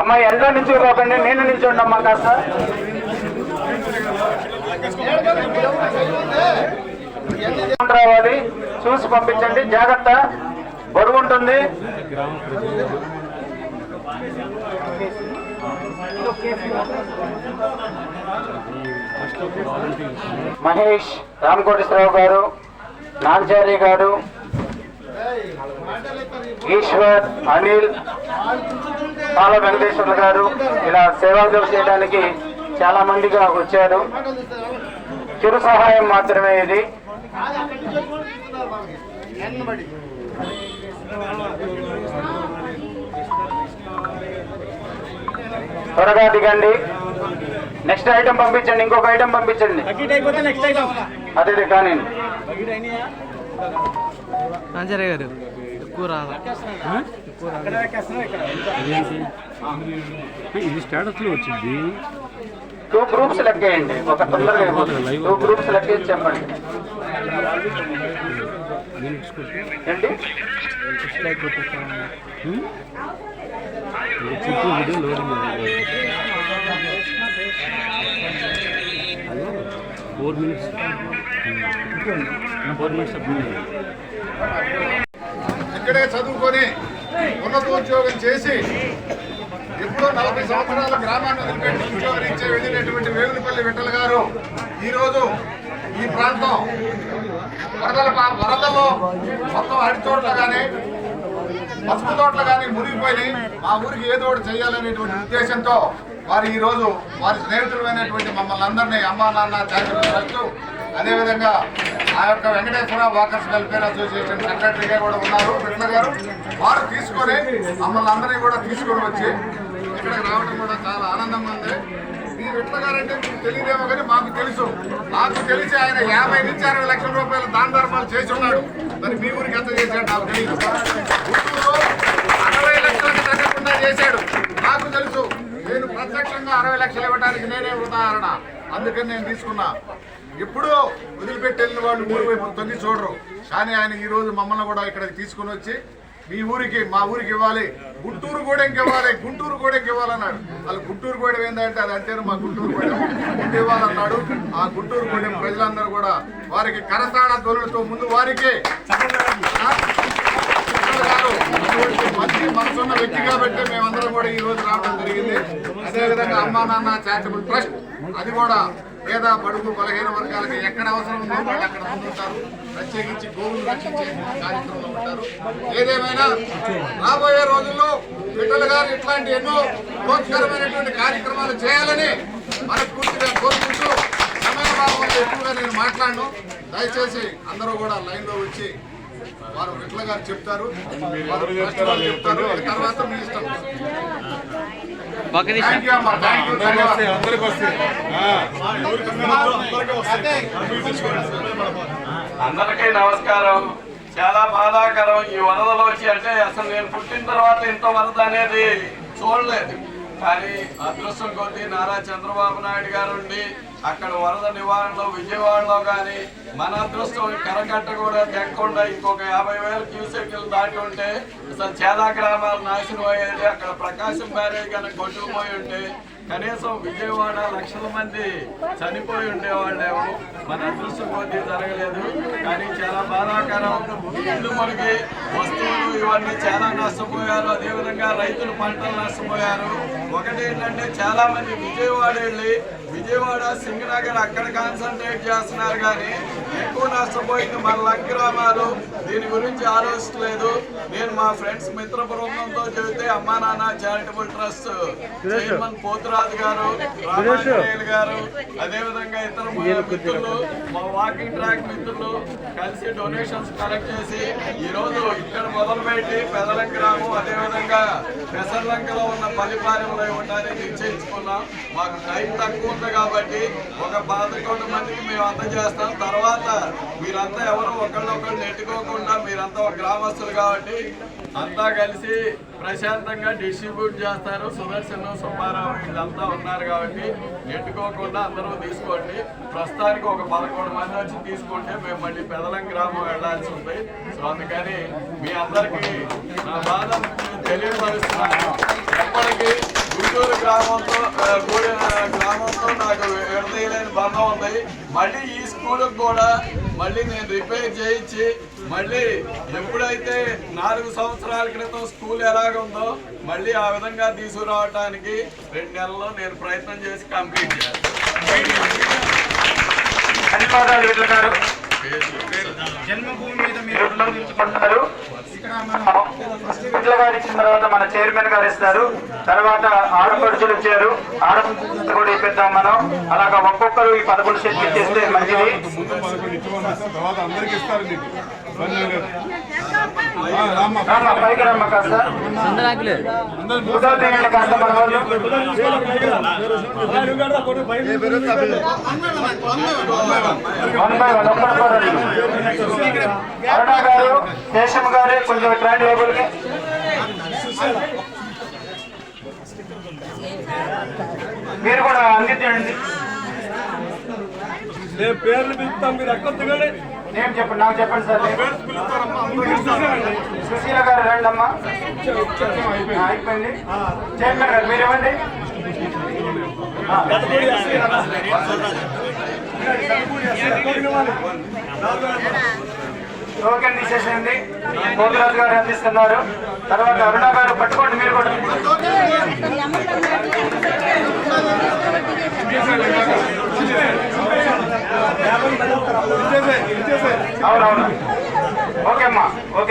అమ్మాయి ఎండ నుంచి రాకండి నేను నిల్చోండి అమ్మా కాస్త. రావాలి. చూసి పంపించండి. జాగ్రత్త. బరువు ఉంటుంది. మహేష్ రామకోటేశ్వరరావు గారు నాగచారి గారు ఈశ్వర్ అనిల్ పాల వెంకటేశ్వర్లు గారు ఇలా సేవాలు చేయడానికి చాలా మందిగా వచ్చారు. చిరు సహాయం మాత్రమే ఇది. త్వరగా దిగండి. నెక్స్ట్ ఐటమ్ పంపించండి ఇంకొక ఐటమ్ పంపించండి. అదే అదే కానీ. గారు. ఎక్కువ రాదు. ఇది స్టేటస్లో వచ్చింది. టూ గ్రూప్స్ లెక్కేయండి ఒక తొందరగా టూ గ్రూప్స్ లెక్కేసి చెప్పండి. ఏంటి? చుట్టూ video loading four minutes four minutes ఇక్కడే చదువుకొని ఉన్నతోద్యోగం చేసి ఎప్పుడో నలభై సంవత్సరాల గ్రామాన్ని వదిలిపెట్టి ఉద్యోగం ఇచ్చే వెళ్ళినటువంటి వేగులపల్లి విఠల గారు ఈరోజు ఈ ప్రాంతం వరదల పా- వరదల్లో మొత్తం అడిచోట్ల కానీ పసుపు తోటలు కానీ మునిగిపోయినాయి. మా ఊరికి ఏదో ఒకటి చేయాలనేటువంటి ఉద్దేశంతో వారు ఈరోజు వారి స్నేహితులమైనటువంటి మమ్మల్ని అందరినీ అమ్మా నాన్న చారిటబుల్ అదేవిధంగా ఆ యొక్క వెంకటేశ్వర వాకర్స్ వెల్ఫేర్ అసోసియేషన్ సెక్రటరీగా కూడా ఉన్నారు. విట్ల గారు వారు తీసుకొని మమ్మల్ని అందరినీ కూడా తీసుకొని వచ్చి ఇక్కడికి రావడం కూడా చాలా ఆనందంగా ఉంది. ఈ విట్ల గారు అంటే మీకు తెలియదేమో కానీ మాకు తెలుసు. నాకు తెలిసి ఆయన యాభై నుంచి అరవై లక్షల రూపాయల దాన ధర్మాలు చేసి ఉన్నాడు. మరి మీ ఊరికి ఎంత చేశాడు నాకు తెలియదు అరవై లక్షలకు తగ్గకుండా చేశాడు. నాకు తెలుసు. నేను ప్రత్యక్షంగా అరవై లక్షలు ఇవ్వడానికి నేనే ఉదాహరణ. అందుకని నేను తీసుకున్నా. ఎప్పుడో వదిలిపెట్టి వెళ్ళిన వాళ్ళు ఊరి వైపు తొంగి చూడరు. కానీ ఆయన ఈరోజు మమ్మల్ని కూడా ఇక్కడికి తీసుకుని వచ్చి మీ ఊరికి మా ఊరికి ఇవ్వాలి. గుంటూరు గూడెంకి ఇవ్వాలి గుంటూరు గూడెంకి ఇవ్వాలన్నాడు. వాళ్ళు గుంటూరు గూడెం ఏంటంటే అది అంతేనా మా గుంటూరు కూడా గుంటూరు ఇవ్వాలన్నాడు. ఆ గుంటూరు గూడెం ప్రజలందరూ కూడా వారికి కరతాళ ధ్వనులతో ముందు వారికి. మంచి మనసున్న వ్యక్తి కాబట్టి మేమందరం కూడా ఈ రోజు రావడం జరిగింది. అదేవిధంగా అమ్మా నాన్న చారిటబుల్ ట్రస్ట్ అది కూడా పేద బడుగు బలహీన వర్గాలకి ఎక్కడ అవసరం ఉందో వాళ్ళు అక్కడ ముందుంటారు ప్రత్యేకించి గోవులు రక్షించే కార్యక్రమంలో ఉంటారు. ఏదేమైనా రాబోయే రోజుల్లో విఠల్ గారు ఇట్లాంటి ఎన్నో ప్రోత్కరమైనటువంటి కార్యక్రమాలు చేయాలని మనస్ఫూర్తిగా కోరుకుంటూ సమయభావంలో ఎక్కువగా నేను మాట్లాడను. దయచేసి అందరూ కూడా లైన్లో వచ్చి వారు విట్ల గారు చెప్తారు. వారు చెప్తారు. తర్వాత మీ ఇష్టం. ఒక నిమిషం. అందరికీ నమస్కారం. చాలా బాధాకరం ఈ వరదలు వచ్చి అంటే అసలు నేను పుట్టిన తర్వాత ఇంత వరద అనేది చూడలేదు. కానీ అదృష్టం కొద్ది నారా చంద్రబాబు నాయుడు గారు ఉండి అక్కడ వరద నివారణలో విజయవాడలో కానీ మన అదృష్టం కరకట్ట కూడా తెగకుండా ఇంకొక యాభై వేల క్యూసెక్లు దాటి ఉంటే అసలు చేదా గ్రామాలు నాశనం అయ్యేది అక్కడ ప్రకాశం బ్యారేజ్ కనుక కొట్టుకుపోయి ఉంటే కనీసం విజయవాడ లక్షల మంది చనిపోయి ఉండేవాళ్ళేమో. మన అదృష్టం కొద్దీ జరగలేదు. కానీ చాలా బాధాకరం. ఇల్లు మనకి వస్తువులు ఇవన్నీ చాలా నష్టపోయారు. అదేవిధంగా రైతులు పంటలు నష్టపోయారు. ఒకటి ఏంటంటే చాలా మంది విజయవాడ వెళ్ళి విజయవాడ సింగనగర్ అక్కడ కాన్సన్ట్రేట్ చేస్తున్నారు కానీ ఎక్కువ నష్టపోయింది మన లంక గ్రామాలు దీని గురించి ఆలోచించలేదు. నేను మా ఫ్రెండ్స్ మిత్ర బృందంతో చెబితే అమ్మా నాన్న చారిటబుల్ ట్రస్ట్ చైర్మన్ పోతురాజు గారు రామాంజనేయులు గారు అదేవిధంగా ఇతర మిత్రులు మా వాకింగ్ ట్రాక్ మిత్రులు కలిసి డొనేషన్స్ కలెక్ట్ చేసి ఈ రోజు ఇక్కడ మొదలుపెట్టి పెదలం గ్రామం అదేవిధంగా పెసర్లంకలో ఉన్న పల్లిపాలెంలో ఇవ్వడానికి నిశ్చయించుకున్నాం. మాకు టైం తక్కువ ఉంది కాబట్టి ఒక పదకొండు మందికి మేము అందజేస్తాం. తర్వాత మీరంతా ఎవరు ఒకళ్ళొకళ్ళు నెట్టుకోకుండా మీరంతా ఒక గ్రామస్తులు కాబట్టి అంతా కలిసి ప్రశాంతంగా డిస్ట్రిబ్యూట్ చేస్తారు. సుదర్శన్ సుబ్బారావు వీళ్ళంతా ఉన్నారు కాబట్టి నెట్టుకోకుండా అందరూ తీసుకోండి. ప్రస్తుతానికి ఒక పదకొండు మంది వచ్చి తీసుకుంటే మేము మళ్ళీ పెదలం గ్రామం వెళ్ళాల్సి ఉంది. సో అందుకని మీ అందరికీ నా బాధ తెలియపరుస్తున్నాను. ఎప్పటికీ గుంటూరు గ్రామంతో ఆ, గ్రామంతో నాకు విడదీయలేని బంధం ఉంది. మళ్ళీ ఈ స్కూల్కి కూడా మళ్ళీ నేను రిపేర్ చేయించి మళ్ళీ ఎప్పుడైతే నాలుగు సంవత్సరాల క్రితం స్కూల్ ఎలాగుందో మళ్ళీ ఆ విధంగా తీసుకురావడానికి రెండు నెలల్లో నేను ప్రయత్నం చేసి కంప్లీట్ చేస్తాను. ధన్యవాదాలు వీళ్ళ గారు. మీరు ఇట్ల గారు ఇచ్చిన తర్వాత మన చైర్మన్ గారు ఇస్తారు తర్వాత ఆడపడుచులు ఇచ్చారు ఆడపడుచులు కూడా ఇప్పిద్దాం మనం అలాగా ఒక్కొక్కరు ఈ పదకొండు సెట్లు ఇచ్చేస్తే మంచిది శేషం గారు కొంచెం మీరు కూడా అందించండి పేర్లు పిలుస్తాం మీరు అక్కడ నేను చెప్పండి నాకు చెప్పండి సార్. సుశీల గారు రండి అమ్మా అయిపోయింది. చైర్మన్ గారు మీరు ఇవ్వండి టోకెన్ తీసేసింది గోపిరాజు గారు అందిస్తున్నారు. తర్వాత అరుణ గారు పట్టుకోండి మీరు కూడా అవునవును ఓకే అమ్మా ఓకే థ్యాంక్ యూ ఫోటోలు తీయరా? దిగమ్మా. దయచేసి ఎవరు నెట్టుకోవద్దు అసలే అందరికీ డిస్ట్రిబ్యూట్ అవుతుంది అందరూ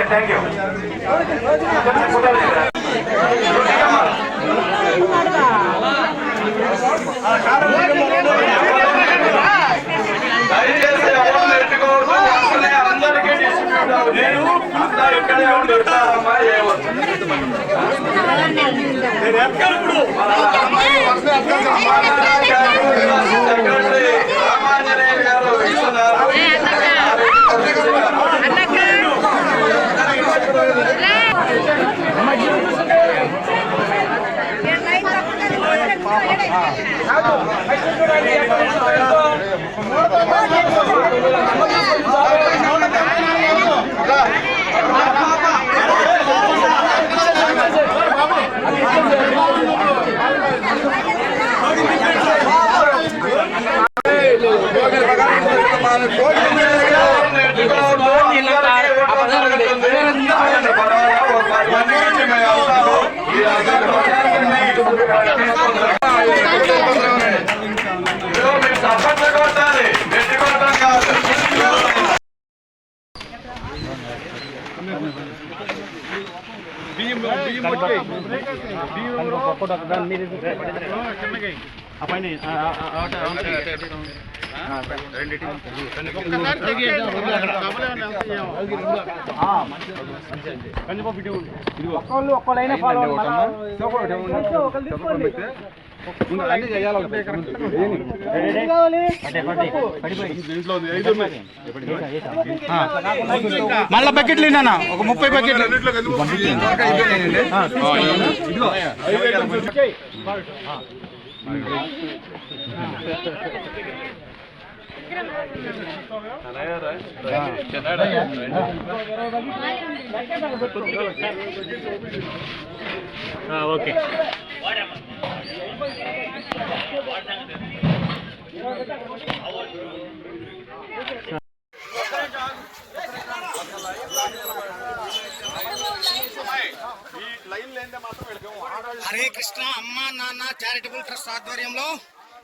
ఇక్కడే ఉంటారమ్మా ఏమొద్దు సెక్రటరీ రామాంజనేయులు గారు ఇస్తున్నారు ఫోటో దాన్ని మీరు ఆ పైన కందిపప్పు ఇదిగో ఒక్కళ్ళు ఒక్కళ్ళైనా ఫాలో మళ్ళా బకెట్లు నాన్న ఒక ముప్పై బకెట్లు. ఓకే హరే కృష్ణ అమ్మ నాన్న చారిటబుల్ ట్రస్ట్ ఆధ్వర్యంలో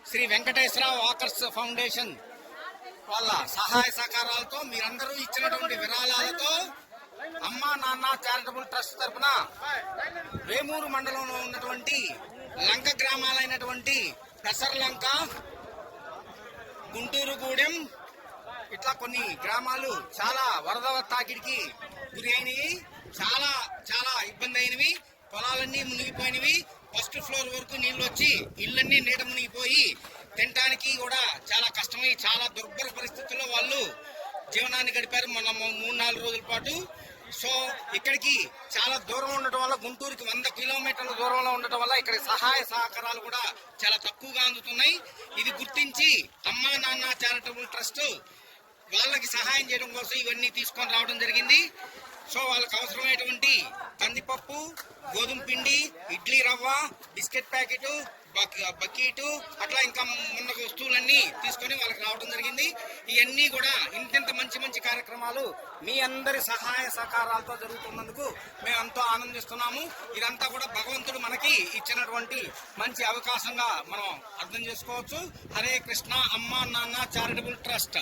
శ్రీ వెంకటేశ్వర వాకర్స్ ఫౌండేషన్ వాళ్ళ సహాయ సహకారాలతో మీరందరూ ఇచ్చినటువంటి విరాళాలతో అమ్మ నాన్న చారిటబుల్ ట్రస్ట్ తరపున వేమూరు మండలంలో ఉన్నటువంటి లంక గ్రామాలైనటువంటి పెసర్లంక గుంటూరుగూడెం ఇట్లా కొన్ని గ్రామాలు చాలా వరద తాకిడికి గురి అయినవి. చాలా చాలా ఇబ్బంది అయినవి. పొలాలన్నీ మునిగిపోయినవి. ఫస్ట్ ఫ్లోర్ వరకు నీళ్ళు వచ్చి ఇళ్ళన్నీ నీట మునిగిపోయి తినడానికి కూడా చాలా కష్టమై చాలా దుర్భర పరిస్థితుల్లో వాళ్ళు జీవనాన్ని గడిపారు. మన మూడు నాలుగు రోజుల పాటు. సో ఇక్కడికి చాలా దూరం ఉండటం వల్ల గుంటూరుకి వంద కిలోమీటర్ల దూరంలో ఉండటం వల్ల ఇక్కడ సహాయ సహకారాలు కూడా చాలా తక్కువగా అందుతున్నాయి. ఇది గుర్తించి అమ్మా నాన్న చారిటబుల్ ట్రస్ట్ వాళ్ళకి సహాయం చేయడం కోసం ఇవన్నీ తీసుకొని రావడం జరిగింది. సో వాళ్ళకి అవసరమైనటువంటి కందిపప్పు గోధుమ పిండి ఇడ్లీ రవ్వ బిస్కెట్ ప్యాకెట్ బకీటు అట్లా ఇంకా ఉన్న వస్తువులన్నీ తీసుకొని వాళ్ళకి రావడం జరిగింది. ఇవన్నీ కూడా ఇంతింత మంచి మంచి కార్యక్రమాలు మీ అందరి సహాయ సహకారాలతో జరుగుతున్నందుకు మేము ఎంతో ఆనందిస్తున్నాము. ఇదంతా కూడా భగవంతుడు మనకి ఇచ్చినటువంటి మంచి అవకాశంగా మనం అర్థం చేసుకోవచ్చు. హరే కృష్ణ అమ్మ నాన్న చారిటబుల్ ట్రస్ట్.